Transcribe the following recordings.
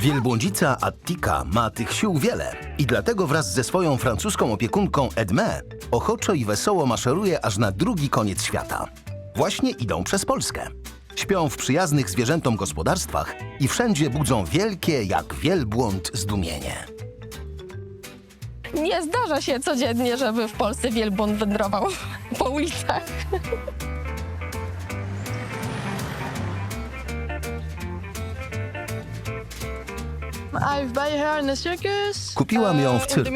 Wielbłądzica Attika ma tych sił wiele i dlatego wraz ze swoją francuską opiekunką Edmé ochoczo i wesoło maszeruje aż na drugi koniec świata. Właśnie idą przez Polskę. Śpią w przyjaznych zwierzętom gospodarstwach i wszędzie budzą wielkie jak wielbłąd zdumienie. Nie zdarza się codziennie, żeby w Polsce wielbłąd wędrował po ulicach. Kupiłam ją w uh, cyrku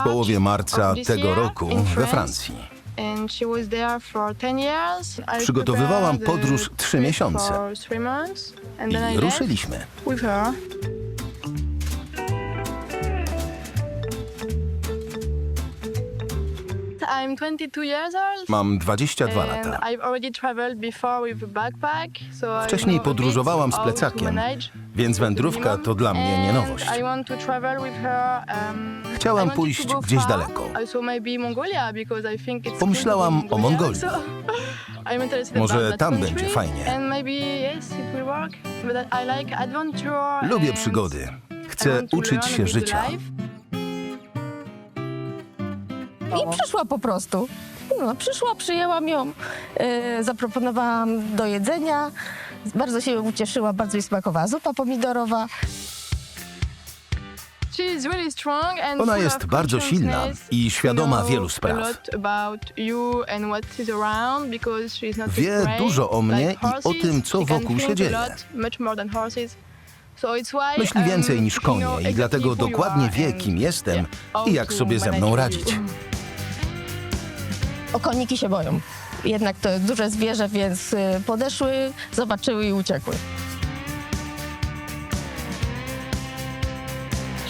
W połowie marca tego roku we. Francji. And she was there for 10 years. I Przygotowywałam podróż trzy miesiące. I ruszyliśmy. I'm 22 years old. Mam 22 and lata. I've already traveled before with a backpack, so I Wcześniej know a bit podróżowałam z how to plecakiem, manage więc wędrówka to dla mnie nie And nowość. I want to travel with her, um, Chciałam I wanted pójść go gdzieś far, daleko. Also maybe Mongolia, because I think it's Pomyślałam cool to o go Mongolii. So, I'm interested Może about that tam country, będzie fajnie. And maybe yes, it will work. But I like adventure. Lubię and przygody. I Chcę want to uczyć learn się życia. life. I przyszła po prostu. No, przyszła, przyjęłam ją, e, zaproponowałam do jedzenia. Bardzo się ucieszyła, bardzo jej smakowała zupa pomidorowa. Ona jest bardzo silna i świadoma wielu spraw. Wie dużo o mnie i o tym, co wokół się dzieje. Myśli um, więcej niż she konie i dlatego dokładnie wie, kim jestem i jak sobie ze mną radzić. O koniki się boją. Jednak to duże zwierzę, więc y, podeszły, zobaczyły i uciekły.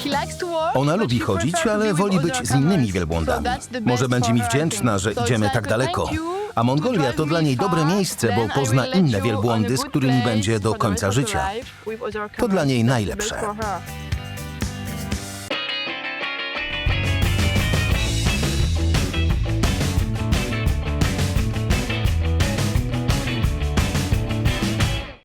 She likes to walk, Ona lubi chodzić, ale woli być z innymi wielbłądami. Może będzie mi wdzięczna, że So idziemy tak daleko. A Mongolia to dla niej dobre miejsce, bo pozna inne wielbłądy, z którymi będzie do końca życia. To dla niej najlepsze.